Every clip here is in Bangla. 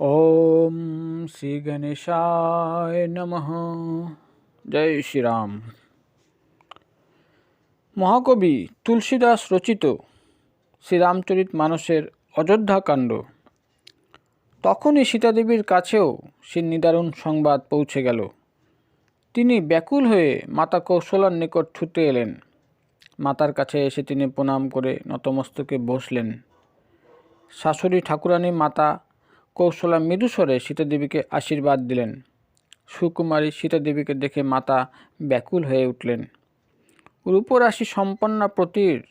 ওম শ্রী গণেশায় নমঃ। জয় শ্রীরাম। মহাকবি তুলসীদাস রচিত শ্রীরামচরিত মানসের অযোধ্যাকাণ্ড তখনই সীতাদেবীর কাছেও সে নিদারুণ সংবাদ পৌঁছে গেল। তিনি ব্যাকুল হয়ে মাতা কৌশলার নিকট ছুটে এলেন। মাতার কাছে এসে তিনি প্রণাম করে নতমস্তকে বসলেন। শাশুড়ি ঠাকুরানী মাতা কৌশলা মৃদুস্বরে সীতাদেবীকে আশীর্বাদ দিলেন। সুকুমারী সীতাদেবীকে দেখে মাতা ব্যাকুল হয়ে উঠলেন। রূপরাশি সম্পন্না প্রতির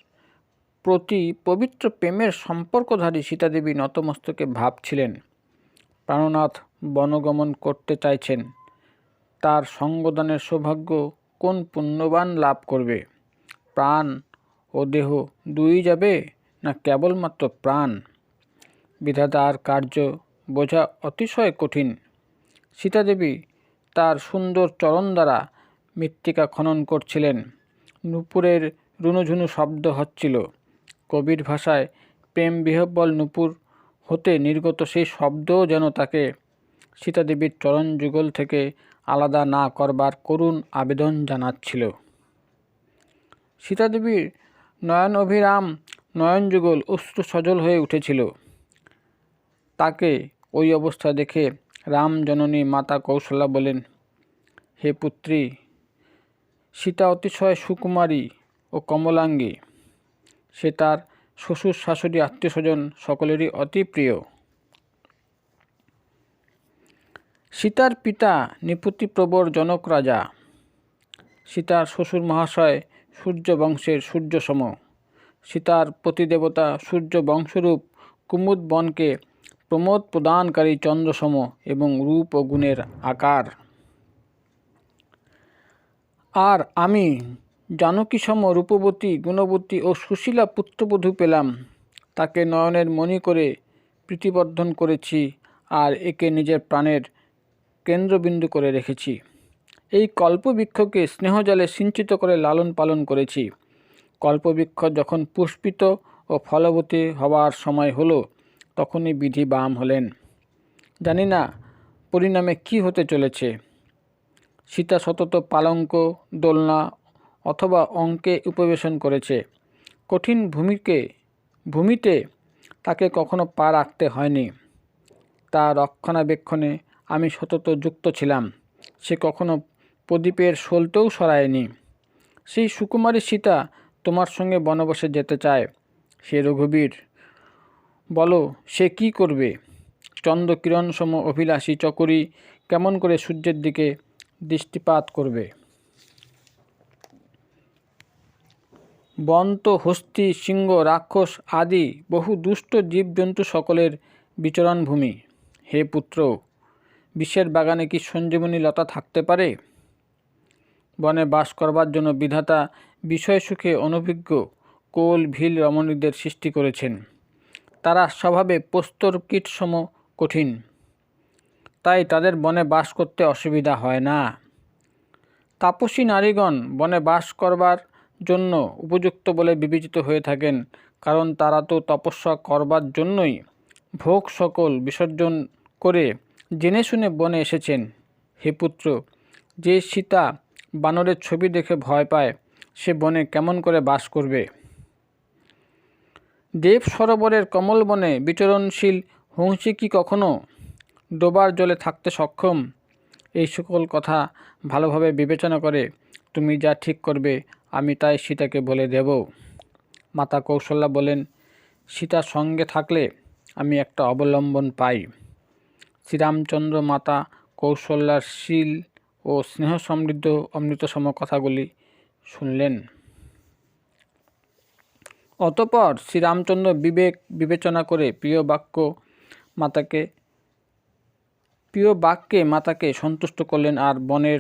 প্রতি পবিত্র প্রেমের সম্পর্কধারী সীতাদেবী নতমস্তকে ভাবছিলেন। প্রাণনাথ বনগমন করতে চাইছেন। তার সঙ্গদানের সৌভাগ্য কোন পুণ্যবান লাভ করবে? প্রাণ ও দেহ দুই যাবে না কেবলমাত্র প্রাণ? বিধাতার কার্য বোঝা অতিশয় কঠিন। সীতাদেবী তার সুন্দর চরণ দ্বারা মৃত্তিকা খনন করছিলেন। নুপুরের রুনুঝুনু শব্দ হচ্ছিল। কবির ভাষায় প্রেম বিহব্বল নুপুর হতে নির্গত সেই শব্দও যেন তাকে সীতাদেবীর চরণ যুগল থেকে আলাদা না করবার করুণ আবেদন জানাচ্ছিল। সীতাদেবীর নয়ন অভিরাম, নয়ন যুগল অশ্রু সজল হয়ে উঠেছিল। তাকে ওই অবস্থা দেখে রাম জননী মাতা কৌশলা বলেন, হে পুত্রী, সীতা অতিশয় সুকুমারী ও কমলাঙ্গী। সে তার শ্বশুর, শাশুড়ি, আত্মীয় স্বজন সকলেরই অতি প্রিয়। সীতার পিতা নিপুতিপ্রবর জনক রাজা। সীতার শ্বশুর মহাশয় সূর্য বংশের সূর্যসম। সীতার প্রতিদেবতা সূর্য বংশরূপ কুমুদ বনকে প্রমোদ প্রদানকারী চন্দ্রসম এবং রূপ ও গুণের আকার। আর আমি জানকীসম রূপবতী, গুণবতী ও সুশীলা পুত্রবধূ পেলাম। তাকে নয়নের মণি করে প্রীতিবর্ধন করেছি আর একে নিজের প্রাণের কেন্দ্রবিন্দু করে রেখেছি। এই কল্পবৃক্ষকে স্নেহজালে সিঞ্চিত করে লালন পালন করেছি। কল্পবৃক্ষ যখন পুষ্পিত ও ফলবতী হওয়ার সময় হলো তখনই বিধি বাম হলেন। জানি না পরিণামে কি হতে চলেছে। সীতা সতত পালঙ্ক, দোলনা অথবা অঙ্কে উপবেশন করেছে। কঠিন ভূমিকে, ভূমিতে তাকে কখনো পা রাখতে হয়নি। তা রক্ষণাবেক্ষণে আমি সতত যুক্ত ছিলাম। সে কখনো প্রদীপের সলতেও সরায়নি। সেই সুকুমারী সীতা তোমার সঙ্গে বনবাসে যেতে চায়। সে রঘুবীর বলো, সে কি করবে? চন্দ্রকিরণ সম অভিলাষী চকরি কেমন করে সূর্যের দিকে দৃষ্টিপাত করবে? বন্ত, হস্তি, সিংহ, রাক্ষস আদি বহু দুষ্ট জীবজন্তু সকলের বিচরণ ভূমি। হে পুত্র, বিশ্বের বাগানে কি সঞ্জীবনী লতা থাকতে পারে? বনে বাস করবার জন্য বিধাতা বিষয় সুখে অনভিজ্ঞ কোল, ভিল, রমণীদের সৃষ্টি করেছেন। তারা স্বভাবে পোস্তর কীটসম কঠিন। তাই তাদের বনে বাস করতে অসুবিধা হয় না। তাপসী নারীগণ বনে বাস করবার জন্য উপযুক্ত বলে বিবেচিত হয়ে থাকেন, কারণ তারা তো তপস্যা করবার জন্যই ভোগ সকল বিসর্জন করে জেনে শুনে বনে এসেছেন। হে পুত্র, যে সীতা বানরের ছবি দেখে ভয় পায়, সে বনে কেমন করে বাস করবে? দেব সরোবরের কমল বনে বিচরণশীল হংসী কি কখনো? ডোবার জলে থাকতে সক্ষম? এই সকল কথা ভালোভাবে বিবেচনা করে তুমি যা ঠিক করবে, আমি তাই সীতাকে বলে দেব। মাতা কৌশল্যা বলেন সীতার সঙ্গে থাকলে আমি একটা অবলম্বন পাই। শ্রীরামচন্দ্র মাতা কৌশল্যার শীল ও স্নেহ সমৃদ্ধ অমৃতসম কথাগুলি শুনলেন। অতপর শ্রীরামচন্দ্র বিবেক বিবেচনা করে প্রিয় বাক্য মাতাকে, প্রিয় বাক্যে মাতাকে সন্তুষ্ট করলেন আর বনের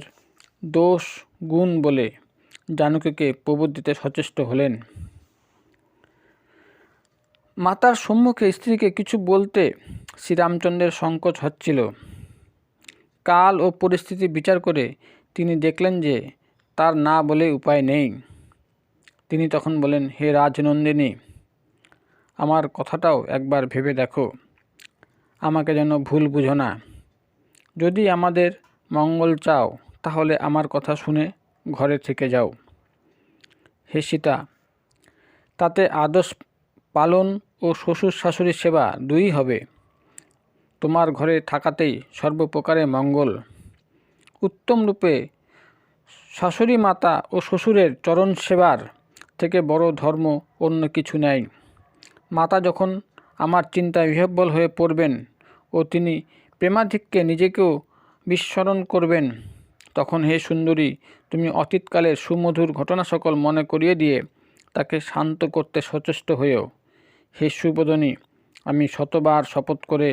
দোষ গুণ বলে জানকীকে প্রবোধ দিতে সচেষ্ট হলেন। মাতার সম্মুখে স্ত্রীকে কিছু বলতে শ্রীরামচন্দ্রের সংকোচ হচ্ছিল। কাল ও পরিস্থিতি বিচার করে তিনি দেখলেন যে তার না বলে উপায় নেই। তিনি তখন বলেন, হে রাজনন্দিনী, আমার কথাটাও একবার ভেবে দেখো। আমাকে যেন ভুল বুঝো না। যদি আমাদের মঙ্গল চাও, তাহলে আমার কথা শুনে ঘরে থেকে যাও। হে সীতা, তাতে আদর্শ পালন ও শ্বশুর শাশুড়ির সেবা দুই হবে। তোমার ঘরে থাকাতেই সর্বপ্রকারে মঙ্গল। উত্তম রূপে শাশুড়ি মাতা ও শ্বশুরের চরণ সেবার থেকে বড় ধর্ম অন্য কিছু নেই। মাতা যখন আমার চিন্তায় বিহব্বল হয়ে পড়বেন ও তিনি প্রেমাধিককে নিজেকেও বিস্মরণ করবেন, তখন হে সুন্দরী, তুমি অতীতকালের সুমধুর ঘটনা সকল মনে করিয়ে দিয়ে তাকে শান্ত করতে সচেষ্ট হয়েও। হে সুবোধনী, আমি শতবার শপথ করে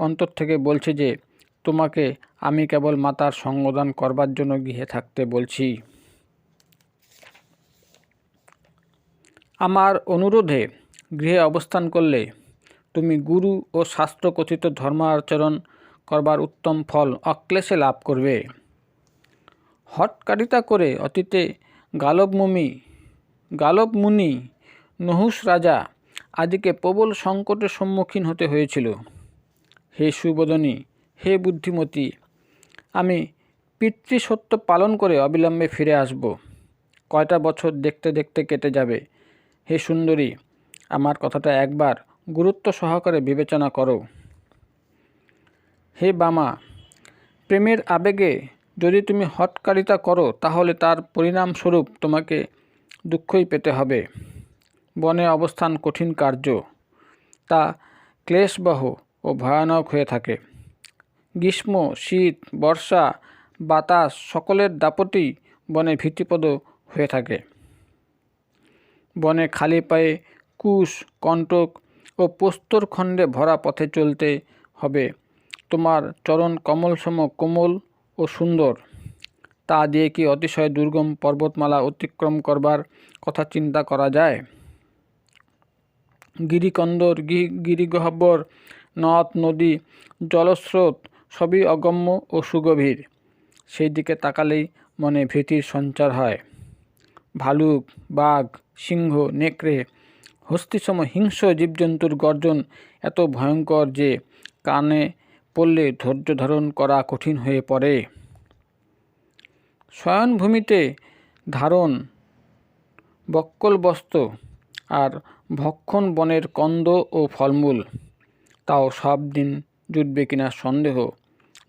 অন্তর থেকে বলছি যে, তোমাকে আমি কেবল মাতার সঙ্গদান করবার জন্য গৃহে থাকতে বলছি। আমার অনুরোধে গৃহে অবস্থান করলে তুমি গুরু ও শাস্ত্রকথিত ধর্মাচরণ করবার উত্তম ফল অক্লেশে লাভ করবে। হটকারিতা করে অতীতে গালবমুমি গালবমুনি, নহুস রাজা আদিকে প্রবল সংকটের সম্মুখীন হতে হয়েছিল। হে সুবোধনী, হে বুদ্ধিমতী, আমি পিতৃসত্য পালন করে অবিলম্বে ফিরে আসব। কয়টা বছর দেখতে দেখতে কেটে যাবে। হে সুন্দরী, আমার কথাটা একবার গুরুত্ব সহকারে বিবেচনা করো। হে বামা, প্রেমের আবেগে যদি তুমি হটকারিতা করো, তাহলে তার পরিণামস্বরূপ তোমাকে দুঃখই পেতে হবে। বনে অবস্থান কঠিন কার্য, তা ক্লেশবহ ও ভয়ানক হয়ে থাকে। গ্রীষ্ম, শীত, বর্ষা, বাতাস সকলের দাপটি বনে ভীতিপদ হয়ে থাকে। বনে খালি পায়ে কুশ, কণ্টক ও পোস্তর খণ্ডে ভরা পথে চলতে হবে। তোমার চরণ কমলসম কোমল ও সুন্দর। তা দিয়ে কি অতিশয় দুর্গম পর্বতমালা অতিক্রম করবার কথা চিন্তা করা যায়? গিরিকন্দর গিরিগহ্বর, নদ, নদী, জলস্রোত সবই অগম্য ও সুগভীর। সেই দিকে তাকালেই মনে ভীতির সঞ্চার হয়। ভালুক, বাঘ সিংহ, নেকড়ে হস্তিসম হিংস্র জীবজন্তুর গর্জন এত ভয়ঙ্কর যে কানে পড়লে ধৈর্য ধারণ করা কঠিন হয়ে পড়ে। শয়নভূমিতে ধারণ, বক্কল বক্কলবস্ত আর ভক্ষণ বনের কন্দ ও ফলমূল, তাও সব দিন জুটবে কিনা সন্দেহ,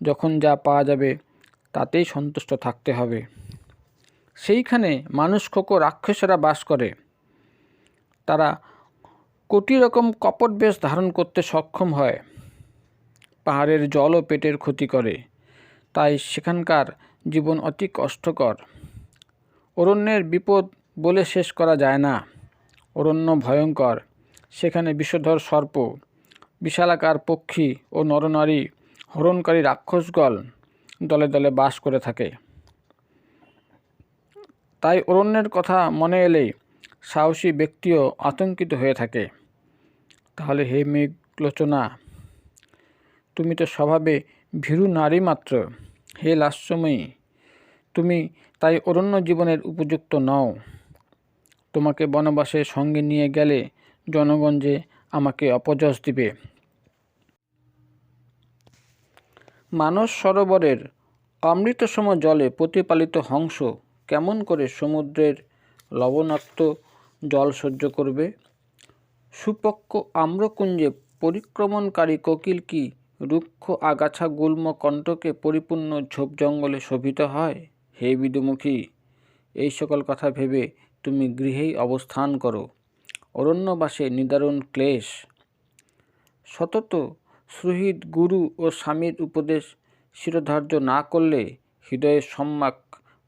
যখন যা পাওয়া যাবে তাতেই সন্তুষ্ট থাকতে হবে। সেইখানে মানুষ খোকো রাক্ষসেরা বাস করে। তারা কোটি রকম কপট বেশ ধারণ করতে সক্ষম হয়। পাহাড়ের জলও পেটের ক্ষতি করে। তাই সেখানকার জীবন অতি কষ্টকর। অরণ্যের বিপদ বলে শেষ করা যায় না। অরণ্য ভয়ঙ্কর। সেখানে বিষধর সর্প, বিশালাকার পক্ষী ও নরনারী, হরণকারী রাক্ষসগল দলে দলে বাস করে থাকে। তাই অরণ্যের কথা মনে এলেই সাহসী ব্যক্তিও আতঙ্কিত হয়ে থাকে। তাহলে হে মেঘলোচনা, তুমি তো স্বভাবে ভীরু নারী মাত্র, হে লাস্যময়ী, তুমি তাই অরণ্য জীবনের উপযুক্ত নও। তোমাকে বনবাসে সঙ্গে নিয়ে গেলে জনগণ যে আমাকে অপযশ দিবে। মানস সরোবরের অমৃতসম জলে প্রতিপালিত হংস কেমন করে সমুদ্রের লবণাক্ত জল সহ্য করবে? সুপক্ষ আম্রকুঞ্জে পরিক্রমণকারী কোকিল কি রুক্ষ আগাছা গুল্ম কণ্ঠকে পরিপূর্ণ ঝোপ জঙ্গলে শোভিত হয়? হে বিদুমুখী, এই সকল কথা ভেবে তুমি গৃহেই অবস্থান করো। অরণ্যবাসে নিদারুণ ক্লেশ। সতত সুহৃদ গুরু ও স্বামীর উপদেশ শিরোধার্য না করলে হৃদয়ের সম্যক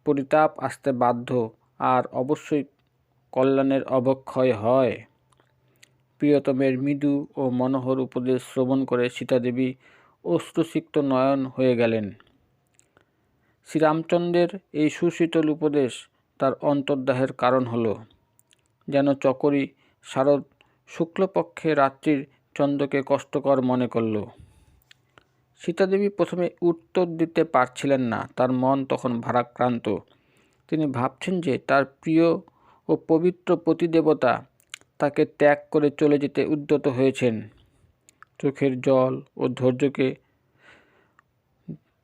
পরিতাপ আসতে বাধ্য আর অবশ্যই কল্যাণের অবক্ষয় হয়। প্রিয়তমের মৃদু ও মনোহর উপদেশ শ্রবণ করে সীতাদেবী অশ্রুসিক্ত নয়ন হয়ে গেলেন। শ্রীরামচন্দ্রের এই সুশীতল উপদেশ তার অন্তর্দাহের কারণ হল, যেন চকরি শারদ শুক্লপক্ষে রাত্রির চন্দ্রকে কষ্টকর মনে করল। সীতাদেবী প্রথমে উত্তর দিতে পারছিলেন না, তার মন তখন ভারাক্রান্ত। তিনি ভাবছেন যে তার প্রিয় ও পবিত্র প্রতিদেবতা তাকে ত্যাগ করে চলে যেতে উদ্যত হয়েছেন। চোখের জল ও ধৈর্যকে,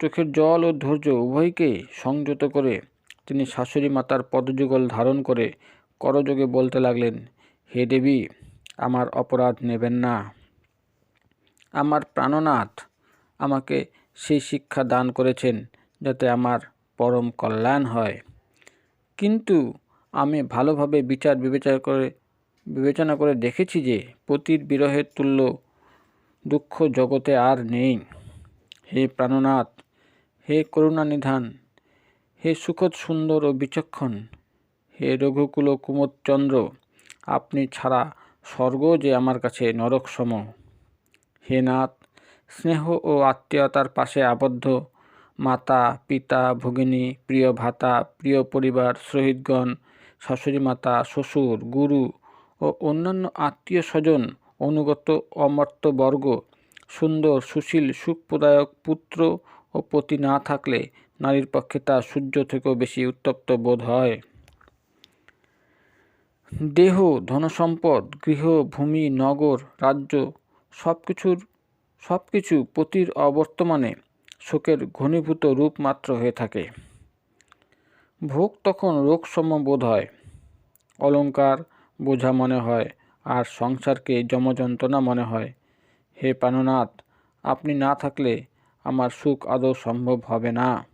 চোখের জল ও ধৈর্য উভয়কে সংযত করে তিনি শাশুড়ি মাতার পদযুগল ধারণ করে করযোগে বলতে লাগলেন, হে দেবী, আমার অপরাধ নেবেন না। আমার প্রাণনাথ আমাকে সেই শিক্ষা দান করেছেন যাতে আমার পরম কল্যাণ হয়। কিন্তু আমি ভালোভাবে বিচার বিবেচনা করে বিবেচনা করে দেখেছি যে পতির বিরহের তুল্য দুঃখ জগতে আর নেই। হে প্রাণনাথ, হে করুণানিধান, হে সুখদ, সুন্দর ও বিচক্ষণ, হে রঘুকুল কুমোদচন্দ্র আপনি ছাড়া স্বর্গ যে আমার কাছে নরক সম হে নাথ স্নেহ ও আত্মীয়তার পাশে আবদ্ধ। মাতা, পিতা, ভগিনী, প্রিয় ভাতা, প্রিয় পরিবার শহীদগণ শাশুড়ি মাতা, শ্বশুর, গুরু ও অন্যান্য আত্মীয় স্বজন, অনুগত অমর্ত্যবর্গ সুন্দর, সুশীল, সুখপ্রদায়ক পুত্র ও পতি না থাকলে নারীর পক্ষে তা সূর্য থেকেও বেশি উত্তপ্ত বোধ হয়। দেহ, ধনসম্পদ, গৃহ, ভূমি, নগর, রাজ্য সব কিছুর সব কিছু পতির অবর্তমানে শোকের ঘনীভূত রূপ মাত্র হয়ে থাকে। ভোগ তখন রোগসম বোধ হয়। অলঙ্কার বোঝা মনে হয়, আর সংসারকে যমযন্ত্রণা মনে হয়। হে প্রাণনাথ, আপনি না থাকলে আমার সুখ আদৌ সম্ভব হবে না।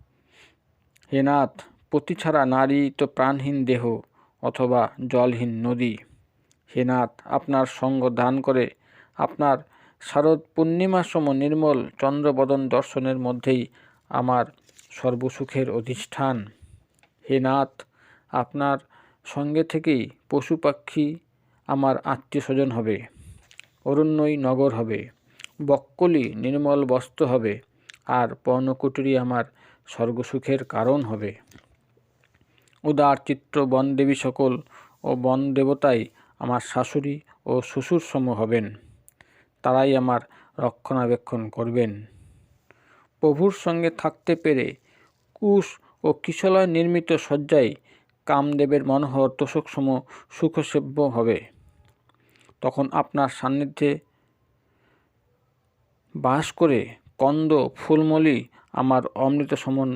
হে নাথ, পতি ছাড়া নারী তো প্রাণহীন দেহ অথবা জলহীন নদী। হে নাথ, আপনার সঙ্গ দান করে আপনার শারদ পূর্ণিমা সম নির্মল চন্দ্রবদন দর্শনের মধ্যেই আমার সর্বসুখের অধিষ্ঠান। হে নাথ, আপনার সঙ্গে থেকেই পশু পাখি আমার আত্মীয় স্বজন হবে, অরণ্যই নগর হবে, বক্কলি নির্মল বস্ত্র হবে, আর পর্ণকুটুরি আমার স্বর্গসুখের কারণ হবে। উদার চিত্র বন দেবী সকল ও বন দেবতাই আমার শাশুড়ি ও শ্বশুর সম হবেন। তারাই আমার রক্ষণাবেক্ষণ করবেন। প্রভুর সঙ্গে থাকতে পেরে কুশ ও কিশলয় নির্মিত শয্যায় কামদেবের মনোহর তোষকসম সুখসেব্য হবে। তখন আপনার সান্নিধ্যে বাস করে কন্দ, ফুলমলি আমার অমৃত সমন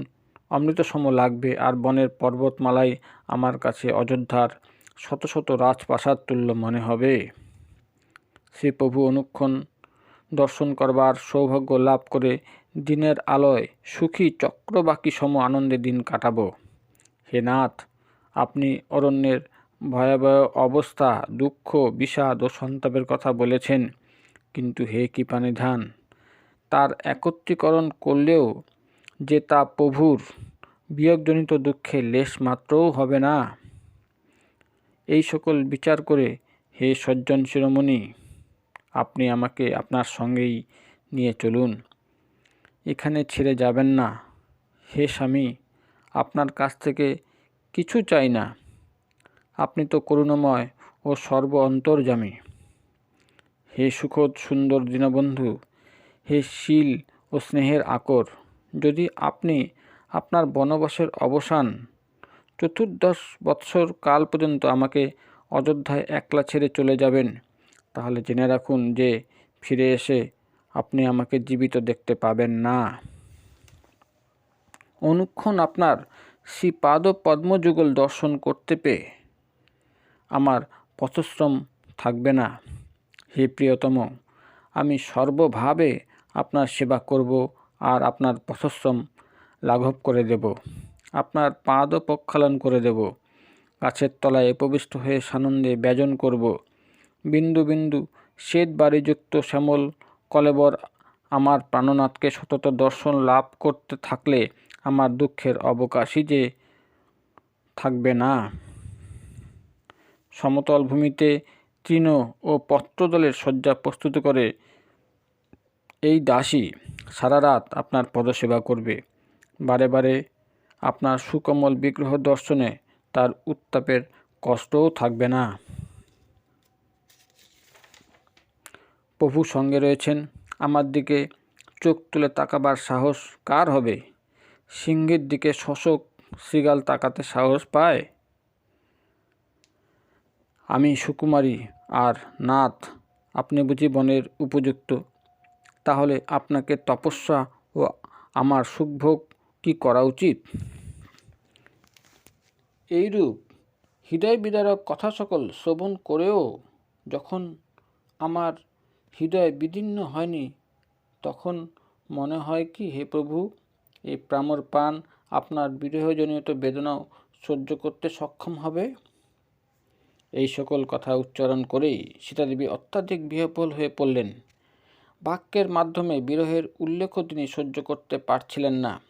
অমৃত সম লাগবে আর বনের পর্বতমালাই আমার কাছে অযোধ্যার শত শত রাজপ্রাসাদ তুল্য মনে হবে। শ্রী প্রভু অনুক্ষণ দর্শন করবার সৌভাগ্য লাভ করে দিনের আলোয় সুখী চক্রবাকি সম আনন্দে দিন কাটাবো। হে নাথ, আপনি অরণ্যের ভয়াবহ অবস্থা, দুঃখ, বিষাদ ও সন্তাপের কথা বলেছেন, কিন্তু হে কৃপানিধান, তার একত্রীকরণ করলেও যে তা প্রভুর বিয়োগজনিত দুঃখে লেশ মাত্রও হবে না। এই সকল বিচার করে হে সজ্জন শিরোমণি আপনি আমাকে আপনার সঙ্গেই নিয়ে চলুন। এখানে ছেড়ে যাবেন না। হে স্বামী, আপনার কাছ থেকে কিছু চাই না। আপনি তো করুণাময় ও সর্ব অন্তর্জামী হে সুখদ সুন্দর দীনবন্ধু, হে শীল ও স্নেহের আকর, যদি আপনি আপনার বনবাসের অবসান চতুর্দশ বৎসর কাল পর্যন্ত আমাকে অযোধ্যায় একলা ছেড়ে চলে যাবেন তাহলে জেনে রাখুন যে ফিরে এসে আপনি আমাকে জীবিত দেখতে পাবেন না। অনুক্ষণ আপনার শ্রীপাদ পদ্মযুগল দর্শন করতে পেয়ে আমার পথশ্রম থাকবে না। হে প্রিয়তম, আমি সর্বভাবে আপনার সেবা করব আর আপনার পথশ্রম লাঘব করে দেব। আপনার পাদ প্রক্ষালন করে দেব। গাছের তলায় উপবিষ্ট হয়ে সানন্দে ব্যজন করব। বিন্দু বিন্দু শ্বেত বাড়িযুক্ত শ্যামল কলেবর আমার প্রাণনাথকে সতত দর্শন লাভ করতে থাকলে আমার দুঃখের অবকাশই যে থাকবে না। সমতল ভূমিতে তৃণ ও পত্রদলের শয্যা প্রস্তুত করে এই দাসী সারা রাত আপনার পদসেবা করবে। বারে বারে আপনার সুকমল বিগ্রহ দর্শনে তার উত্তাপের কষ্টও থাকবে না। প্রভু সঙ্গে রয়েছেন। আমার দিকে চোখ তুলে তাকাবার সাহস কার হবে? সিংহের দিকে শশক শ্রীগাল তাকাতে সাহস পায়? আমি সুকুমারী আর নাথ, আপনি বুঝি বনের উপযুক্ত। তাহলে আপনাকে তপস্যা ও আমার সুখভোগ কি করা উচিত? এইরূপ হৃদয় বিদারক কথা সকল শ্রবণ করেও যখন আমার হৃদয় বিদীর্ণ হয়নি, তখন মনে হয় কি, হে প্রভু, এই প্রামর পান আপনার বিরহজনিত বেদনাও সহ্য করতে সক্ষম হবে? এই সকল কথা উচ্চারণ করেই সীতাদেবী অত্যাধিক বিহ্বল হয়ে পড়লেন। বাক্যের মাধ্যমে বিরহের উল্লেখও তিনি সহ্য করতে পারছিলেন না।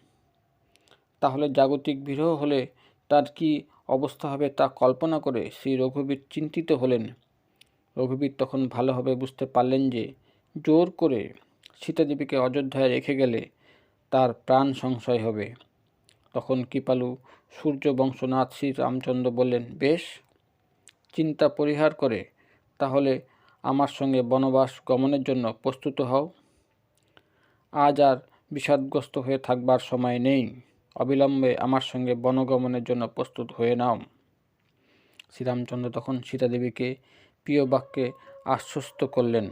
তাহলে জাগতিক বিরহ হলে তার কি অবস্থা হবে তা কল্পনা করে শ্রী রঘুবীর চিন্তিত হলেন। রঘুবীর তখন ভালোভাবে বুঝতে পারলেন যে, জোর করে সীতাদেবীকে অযোধ্যায় রেখে গেলে তার প্রাণ সংশয় হবে। তখন কৃপালু সূর্য বংশনাথ শ্রী রামচন্দ্র বললেন, বেশ, চিন্তা পরিহার করে, তাহলে আমার সঙ্গে বনবাস গমনের জন্য প্রস্তুত হও। আজ আর বিষাদগ্রস্ত হয়ে থাকবার সময় নেই। অবিলম্বে আমার সঙ্গে বনগমনের জন্য প্রস্তুত হয়ে নাও। শ্রীরামচন্দ্র তখন সীতাদেবীকে প্রিয় বাক্যে আশ্বস্ত করলেন।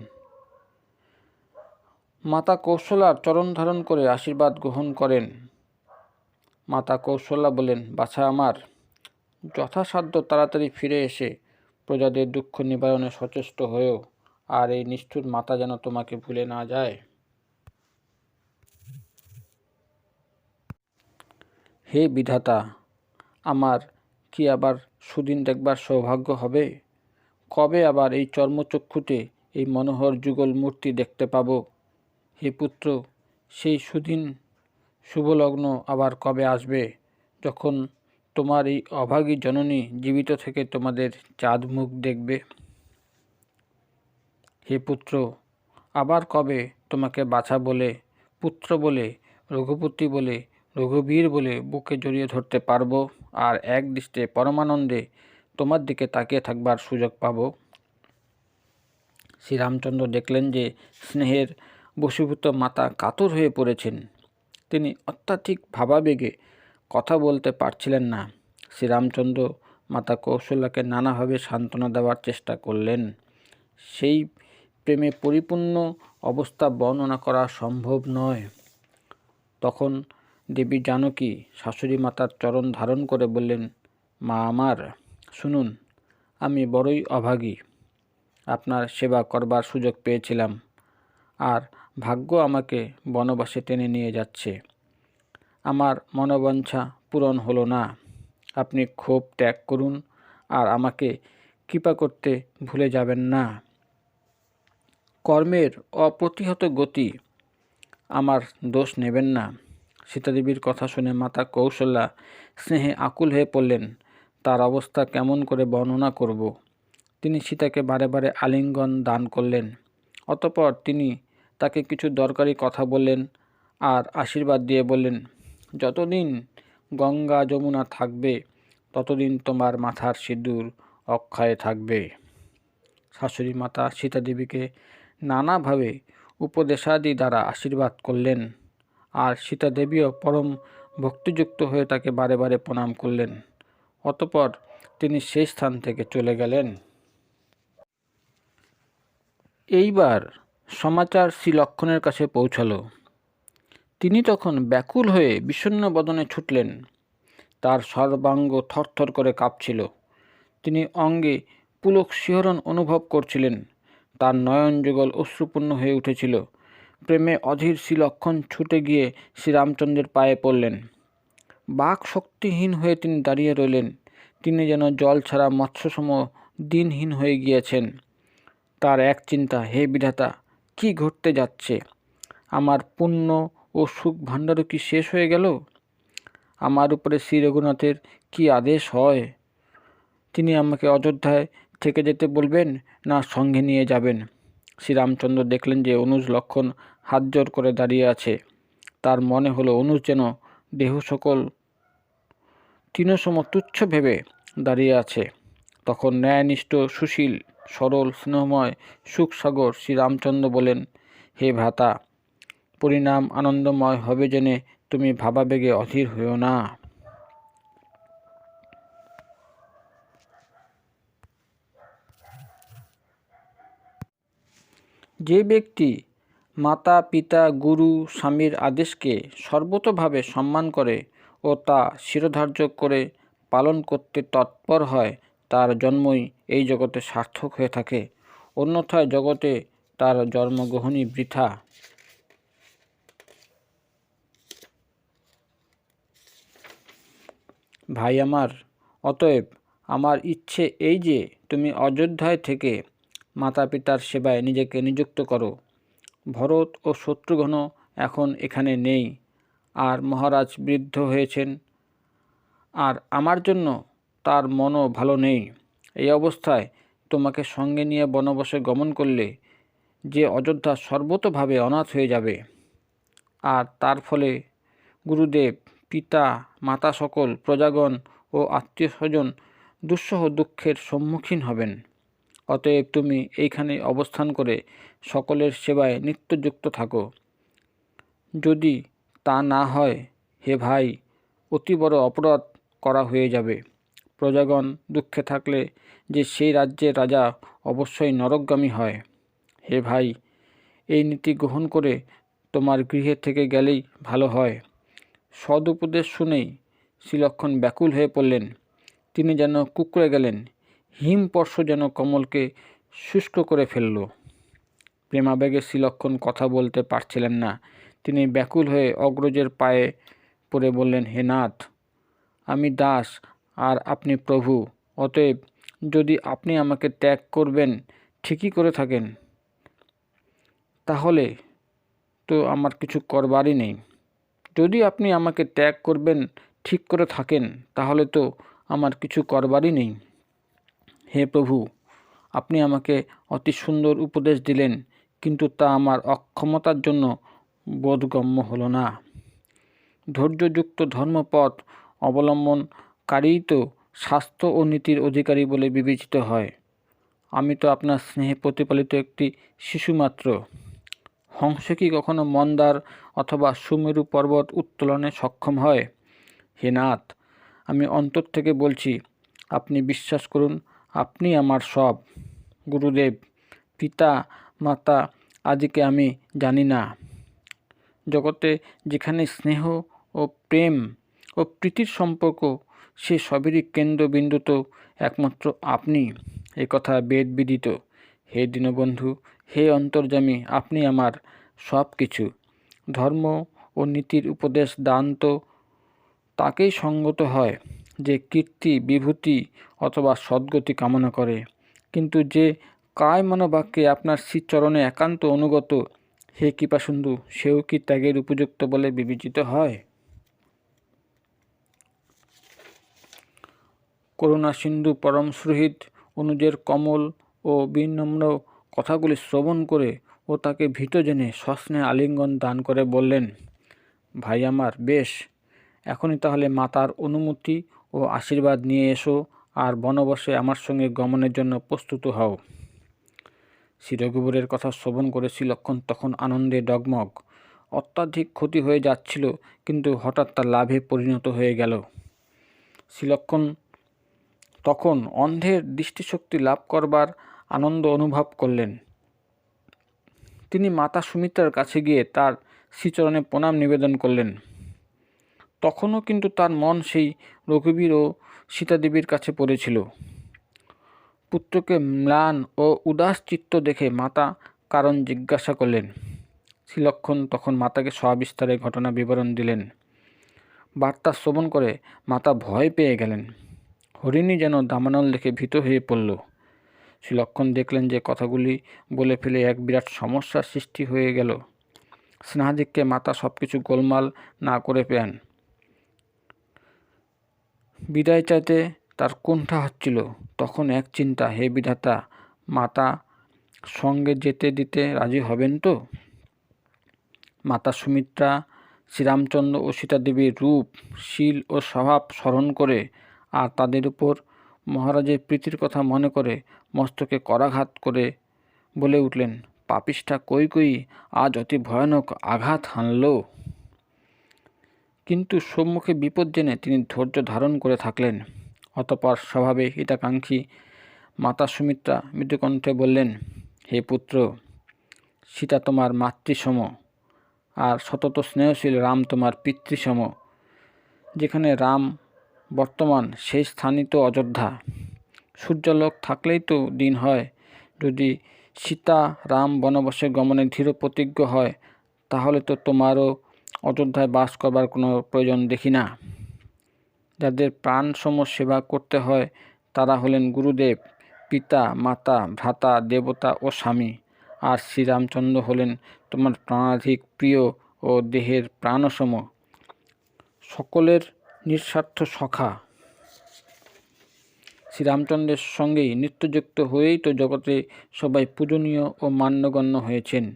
মাতা কৌশলার চরণ ধারণ করে আশীর্বাদ গ্রহণ করেন। মাতা কৌশলা বলেন, বাছা আমার, যথাসাধ্য তাড়াতাড়ি ফিরে এসে প্রজাদের দুঃখ নিবারণে সচেষ্ট হয়েও আর এই নিষ্ঠুর মাতা যেন তোমাকে ভুলে না যায়। হে বিধাতা, আমার কি আবার সুদিন দেখবার সৌভাগ্য হবে? কবে আবার এই চর্মচক্ষুতে এই মনোহর যুগল মূর্তি দেখতে পাব? হে পুত্র, সেই সুদিন শুভলগ্ন আবার কবে আসবে? যখন তোমার এই অভাগী জননী জীবিত থেকে তোমাদের চাঁদ মুখ দেখবে। হে পুত্র, আবার কবে তোমাকে বাছা বলে, পুত্র বলে, রঘুপতি বলে, রঘুবীর বলে বুকে জড়িয়ে ধরতে পারব? আর এক দৃষ্টে পরমানন্দে তোমার দিকে তাকিয়ে থাকবার সুযোগ পাব। শ্রীরামচন্দ্র দেখলেন যে স্নেহের বশীভূত মাতা কাতর হয়ে পড়েছেন। তিনি অত্যাধিক ভাবাবেগে কথা বলতে পারছিলেন না। শ্রীরামচন্দ্র মাতা কৌশলাকে নানাভাবে সান্ত্বনা দেওয়ার চেষ্টা করলেন। সেই প্রেমে পরিপূর্ণ অবস্থা বর্ণনা করা সম্ভব নয়। তখন দেবী জানকী শাশুড়ি মাতার চরণ ধারণ করে বললেন, মা আমার শুনুন, আমি বড়ই অভাগী। আপনার সেবা করবার সুযোগ পেয়েছিলাম, আর ভাগ্য আমাকে বনবাসে টেনে নিয়ে যাচ্ছে। আমার মনোবাঞ্ছা পূরণ হলো না। আপনি ক্ষোভ ত্যাগ করুন, আর আমাকে কৃপা করতে ভুলে যাবেন না। কর্মের অপ্রতিহত গতি, আমার দোষ নেবেন না। সীতাদেবীর কথা শুনে মাতা কৌশল্যা স্নেহে আকুল হয়ে পড়লেন। তার অবস্থা কেমন করে বর্ণনা করব? তিনি সীতাকে বারে বারে আলিঙ্গন দান করলেন। অতপর তিনি তাকে কিছু দরকারি কথা বললেন আর আশীর্বাদ দিয়ে বললেন, যতদিন গঙ্গা যমুনা থাকবে, ততদিন তোমার মাথার সিঁদুর অক্ষয় থাকবে। শাশুড়ি মাতা সীতাদেবীকে নানাভাবে উপদেশাদি দ্বারা আশীর্বাদ করলেন আর সীতা দেবীও পরম ভক্তিযুক্ত হয়ে তাকে বারে বারে প্রণাম করলেন। অতপর তিনি সেই স্থান থেকে চলে গেলেন। এইবার সমাচার শ্রী লক্ষণের কাছে পৌঁছালো। তিনি তখন ব্যাকুল হয়ে বিষণ্ন বদনে ছুটলেন। তার সর্বাঙ্গ থরথর করে কাঁপছিল। তিনি অঙ্গে পুলক শিহরণ অনুভব করছিলেন। তার নয়ন যুগল অশ্রুপূর্ণ হয়ে উঠেছিল। প্রেমে অধীর শ্রীলক্ষণ ছুটে গিয়ে শ্রীরামচন্দ্রের পায়ে পড়লেন। বাক শক্তিহীন হয়ে তিনি দাঁড়িয়ে রইলেন। তিনি যেন জল ছাড়া মৎস্যসম দিনহীন হয়ে গিয়েছেন। তার এক চিন্তা, হে বিধাতা, কি ঘটতে যাচ্ছে? আমার পুণ্য ও সুখ ভাণ্ডারও কি শেষ হয়ে গেল? আমার উপরে শ্রী রঘুনাথের কি আদেশ হয়? তিনি আমাকে অযোধ্যায় থেকে যেতে বলবেন না সঙ্গে নিয়ে যাবেন? শ্রীরামচন্দ্র দেখলেন যে অনুজ লক্ষণ হাত জোর করে দাঁড়িয়ে আছে। তার মনে হলো, অনুজ যেন দেহ সকল তৃণসম তুচ্ছ ভেবে দাঁড়িয়ে আছে। তখন ন্যায়নিষ্ঠ সুশীল, সরল, স্নেহময় সুখসাগর শ্রীরামচন্দ্র বলেন, হে ভ্রাতা, পরিণাম আনন্দময় হবে জেনে তুমি ভাবাবেগে অধীর হইও না। যে ব্যক্তি মাতা, পিতা, গুরু, স্বামীর আদেশকে সর্বতভাবে সম্মান করে ও তা শিরোধার্য করে পালন করতে তৎপর হয়, তার জন্মই এই জগতে সার্থক হয়ে থাকে। অন্যথায় জগতে তার জন্মগ্রহণই বৃথা। ভাই আমার, অতএব আমার ইচ্ছে এই যে তুমি অযোধ্যায় থেকে মাতা পিতার সেবায় নিজেকে নিযুক্ত করো। ভরত ও শত্রুঘ্ন এখন এখানে নেই। আর মহারাজ বৃদ্ধ হয়েছেন। আর আমার জন্য তার মনও ভালো নেই। এই অবস্থায় তোমাকে সঙ্গে নিয়ে বনবসে গমন করলে যে অযোধ্যা সর্বতভাবে অনাথ হয়ে যাবে। আর তার ফলে গুরুদেব, পিতা, মাতা সকল, প্রজাগণ ও আত্মীয় স্বজন দুঃসহ দুঃখের সম্মুখীন হবেন। অতএব তুমি এইখানে অবস্থান করে সকলের সেবায় নিত্যযুক্ত থাকো। যদি তা না হয়, হে ভাই, অতি বড় অপরাধ করা হয়ে যাবে। প্রজাগণ দুঃখে থাকলে যে সেই রাজ্যের রাজা অবশ্যই নরকগামী হয়। হে ভাই, এই নীতি গ্রহণ করে তোমার গৃহে থেকে গেলেই ভালো হয়। সদুপদেশ শুনেই শ্রীলক্ষণ ব্যাকুল হয়ে পড়লেন। তিনি যেন কুকড়ে গেলেন, হিমপর্শ যেন কমলকে শুষ্ক করে ফেলল। প্রেমাবেগে শ্রীলক্ষণ কথা বলতে পারছিলেন না। তিনি ব্যাকুল হয়ে অগ্রজের পায়ে পড়ে বললেন, হে নাথ, আমি দাস, আর আপনি প্রভু। অতএব যদি আপনি আমাকে ত্যাগ করবেন, ঠিকই করে থাকেন। তাহলে তো আমার কিছু করবারই নেই। যদি আপনি আমাকে ত্যাগ করবেন, ঠিক করে থাকেন, তাহলে তো আমার কিছু করবারই নেই। হে প্রভু, আপনি আমাকে অতি সুন্দর উপদেশ দিলেন। কিন্তু তা আমার অক্ষমতার জন্য বোধগম্য হলো না। ধৈর্যযুক্ত ধর্মপথ অবলম্বনকারীই তো স্বাস্থ্য ও নীতির অধিকারী বলে বিবেচিত হয়। আমি তো আপনার স্নেহে প্রতিপালিত একটি শিশু মাত্র। হংস কি কখনো মন্দার অথবা সুমেরু পর্বত উত্তোলনে সক্ষম হয়? হে নাথ, আমি অন্তর থেকে বলছি, আপনি বিশ্বাস করুন, আপনি আমার সব। গুরুদেব, পিতা মাতা আদিকে আমি জানি না। জগতে যেখানে স্নেহ ও প্রেম ও প্রীতির সম্পর্ক, সে সবেরই কেন্দ্রবিন্দু তো একমাত্র আপনি। এ কথা বেদ বিদিত। হে দীনবন্ধু, হে অন্তর্জামী আপনি আমার সব কিছু ধর্ম ও নীতির উপদেশ দান তো তাকেই সঙ্গত হয় যে কীর্তি, বিভূতি অথবা সদ্গতি কামনা করে। কিন্তু যে কায় মনোবাক্যে আপনার শ্রীচরণে একান্ত অনুগত? হে কৃপাসুন্দু সেও কি ত্যাগের উপযুক্ত বলে বিবেচিত হয়? করুণা সিন্ধু পরম সুহৃদ অনুজের কমল ও বিনম্র কথাগুলি শ্রবণ করে ও তাকে ভীত জেনে সস্নে আলিঙ্গন দান করে বললেন, ভাই আমার, বেশ, এখনই তাহলে মাতার অনুমতি ও আশীর্বাদ নিয়ে এসো আর বনবসে আমার সঙ্গে গমনের জন্য প্রস্তুত হও। শ্রী রঘুবরের কথা শ্রবণ করে শ্রীলক্ষণ তখন আনন্দে ডগমগ। অত্যাধিক ক্ষতি হয়ে যাচ্ছিল, কিন্তু হঠাৎ তা লাভে পরিণত হয়ে গেল। শ্রীলক্ষণ তখন অন্ধের দৃষ্টিশক্তি লাভ করবার আনন্দ অনুভব করলেন। তিনি মাতা সুমিত্রার কাছে গিয়ে তার শ্রীচরণে প্রণাম নিবেদন করলেন। তখনও কিন্তু তার মন সেই রঘুবীর ও সীতাদেবীর কাছে পড়েছিল। পুত্রকে ম্লান ও উদাস চিত্ত দেখে মাতা কারণ জিজ্ঞাসা করলেন। শ্রীলক্ষণ তখন মাতাকে সবিস্তারে ঘটনা বিবরণ দিলেন। বার্তা শ্রবণ করে মাতা ভয় পেয়ে গেলেন। হরিণী যেন দামানল দেখে ভীত হয়ে পড়ল। শ্রীলক্ষণ দেখলেন যে কথাগুলি বলে ফেলে এক বিরাট সমস্যার সৃষ্টি হয়ে গেল। স্নেহাদিককে মাতা সব কিছু গোলমাল না করে পেন বিদায় চাইতে তার কুণ্ঠা হচ্ছিল তখন এক চিন্তা, হে বিধাতা, মাতা সঙ্গে যেতে দিতে রাজি হবেন তো? মাতা সুমিত্রা, শ্রীরামচন্দ্র ও সীতাদেবীর রূপ, শীল ও স্বভাব স্মরণ করে আর তাদের উপর মহারাজের প্রীতির কথা মনে করে মস্তকে করাঘাত করে বলে উঠলেন, পাপিষ্ঠা কই কই, আজ অতি ভয়ানক আঘাত হানল। কিন্তু সম্মুখে বিপদ জেনে তিনি ধৈর্য ধারণ করে থাকলেন। অতপর স্বভাবে হিতাকাঙ্ক্ষী মাতা সুমিত্রা মৃদুকণ্ঠে বললেন, হে পুত্র, সীতা তোমার মাতৃসম, আর সতত স্নেহশীল রাম তোমার পিতৃসম, যেখানে রাম বর্তমান সেই স্থানই তো অযোধ্যা। সূর্যালোক থাকলেই তো দিন হয়। যদি সীতা রাম বনবাসে গমনে দৃঢ় প্রতিজ্ঞ হয়, তাহলে তো তোমারও অযোধ্যায় বাস করবার কোনো প্রয়োজন দেখি না। যাদের প্রাণসম সেবা করতে হয়, তারা হলেন গুরুদেব, পিতা, মাতা, ভ্রাতা, দেবতা ও স্বামী। আর শ্রীরামচন্দ্র হলেন তোমার প্রাণাধিক প্রিয় ও দেহের প্রাণসম। সকলের নিঃস্বার্থ সখা। শ্রীরামচন্দ্রের সঙ্গেই নিত্যযুক্ত হয়েই তো জগতে সবাই পূজনীয় ও মান্যগণ্য হয়েছেন।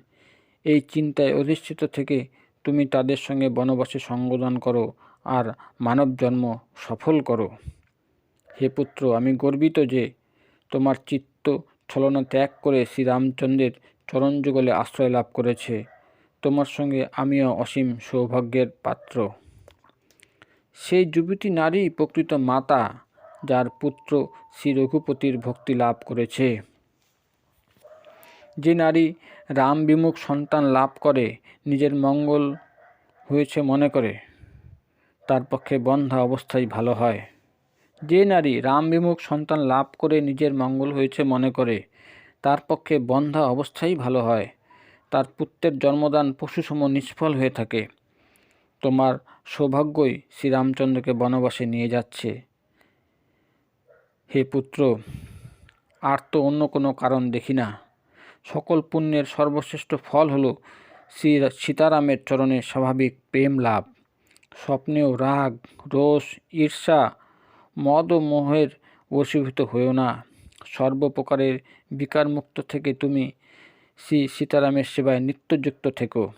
এই চিন্তায় অধিষ্ঠিত থেকে তুমি তাদের সঙ্গে বনবাসে সঙ্গদান করো। আর মানব জন্ম সফল করো। হে পুত্র, আমি গর্বিত যে তোমার চিত্ত ছলনা ত্যাগ করে শ্রীরামচন্দ্রের চরণযুগলে আশ্রয় লাভ করেছে। তোমার সঙ্গে আমিও অসীম সৌভাগ্যের পাত্র। সেই যুবতী নারী প্রকৃত মাতা, যার পুত্র শ্রী রঘুপতির ভক্তি লাভ করেছে। যে নারী রাম বিমুখ সন্তান লাভ করে, নিজের মঙ্গল হয়েছে মনে করে। তার পক্ষে বন্ধা অবস্থাই ভালো হয়। যে নারী রাম বিমুখ সন্তান লাভ করে নিজের মঙ্গল হয়েছে মনে করে, তার পক্ষে বন্ধা অবস্থাই ভালো হয়। তার পুত্রের জন্মদান পশুসম নিষ্ফল হয়ে থাকে। তোমার সৌভাগ্যই শ্রীরামচন্দ্রকে বনবাসে নিয়ে যাচ্ছে। হে পুত্র, আর তো অন্য কোনো কারণ দেখি না। সকল পুণ্যের সর্বশ্রেষ্ঠ ফল হল শ্রী সীতারামের চরণে স্বাভাবিক প্রেম লাভ। স্বপ্নেও রাগ, রোষ, ঈর্ষা, মদ ও মোহের বশীভূত হয়েও না। সর্বপ্রকারের বিকারমুক্ত থেকে তুমি শ্রী সীতারামের সেবায় নিত্যযুক্ত থেকো।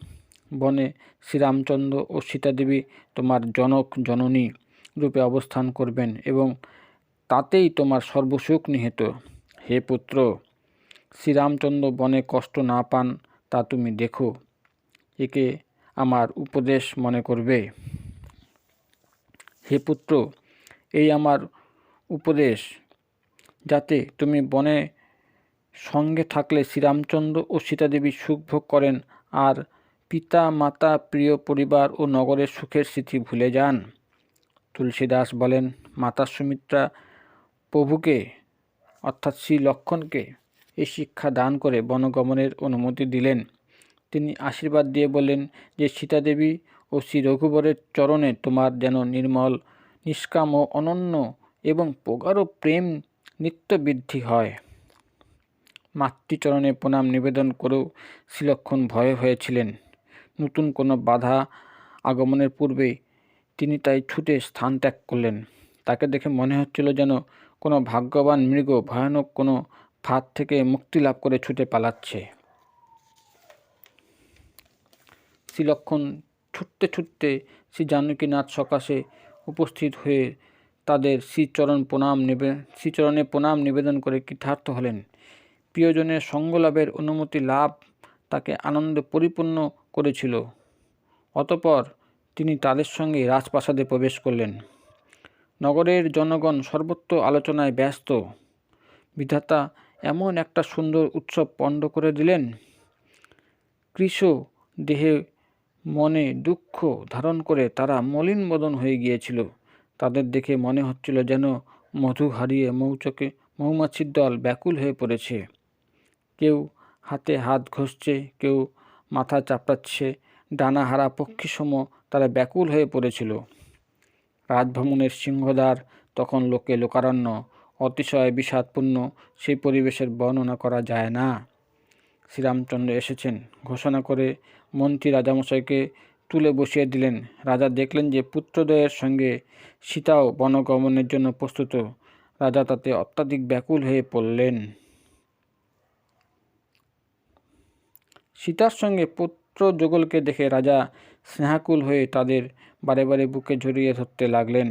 বনে শ্রীরামচন্দ্র ও সীতাদেবী তোমার জনক, জননী রূপে অবস্থান করবেন এবং তাতেই তোমার সর্বসুখ নিহিত। হে পুত্র, শ্রীরামচন্দ্র বনে কষ্ট না পান তা তুমি দেখো। একে আমার উপদেশ মনে করবে। হে পুত্র, এই আমার উপদেশ, যাতে তুমি বনে সঙ্গে থাকলে শ্রীরামচন্দ্র ও সীতাদেবী সুখ ভোগ করেন আর পিতা মাতা প্রিয় পরিবার ও নগরের সুখের স্মৃতি ভুলে যান। তুলসীদাস বলেন, মাতা সুমিত্রা প্রভুকে, অর্থাৎ শ্রী লক্ষণকে এই শিক্ষা দান করে বনগমনের অনুমতি দিলেন। তিনি আশীর্বাদ দিয়ে বললেন যে, সীতাদেবী ও শ্রী রঘুবরের চরণে তোমার যেন নির্মল, নিষ্কাম ও অনন্য এবং প্রগাঢ় প্রেম নিত্য বৃদ্ধি হয়। মাতৃচরণে প্রণাম নিবেদন করেও শ্রীলক্ষণ ভয়ে হয়েছিলেন। নতুন কোনো বাধা আগমনের পূর্বে তিনি তাই ছুটে স্থান ত্যাগ করলেন। তাকে দেখে মনে হচ্ছিল যেন কোনো ভাগ্যবান মৃগ ভয়ানক কোনো ফাঁদ থেকে মুক্তি লাভ করে ছুটে পালাচ্ছে। শ্রীলক্ষণ ছুটতে ছুটতে শ্রী জানকীনাথ সকাশে উপস্থিত হয়ে তাদের শ্রীচরণ প্রণাম নিবে, শ্রীচরণে প্রণাম নিবেদন করে কৃতার্থ হলেন। প্রিয়জনের সঙ্গলাভের অনুমতি লাভ তাকে আনন্দে পরিপূর্ণ করেছিল। অতপর তিনি তাদের সঙ্গে রাজপ্রাসাদে প্রবেশ করলেন। নগরের জনগণ সর্বত্র আলোচনায় ব্যস্ত। বিধাতা এমন একটা সুন্দর উৎসব পণ্ড করে দিলেন। কৃষ দেহে মনে দুঃখ ধারণ করে তারা মলিন মদন হয়ে গিয়েছিল। তাদের দেখে মনে হচ্ছিল যেন মধু হারিয়ে মৌচকে, মৌমাছির দল ব্যাকুল হয়ে পড়েছে। কেউ হাতে হাত ঘষছে, কেউ মাথা চাপড়াচ্ছে ডানাহারা পক্ষীসম তারা ব্যাকুল হয়ে পড়েছিল। রাজভ্রমণের সিংহদ্বার, তখন লোকে লোকারণ্য, অতিশয় বিষাদপূর্ণ, সেই পরিবেশের বর্ণনা করা যায় না। শ্রীরামচন্দ্র এসেছেন, ঘোষণা করে মন্ত্রী রাজামশাইকে তুলে বসিয়ে দিলেন। রাজা দেখলেন যে পুত্রদয়ের সঙ্গে সীতাও বনগমনের জন্য প্রস্তুত। রাজা তাতে অত্যাধিক ব্যাকুল হয়ে পড়লেন। সীতার সঙ্গে পুত্র যুগলকে দেখে রাজা স্নেহাকুল হয়ে তাদের বারে বারে বুকে ঝরিয়ে ধরতে লাগলেন।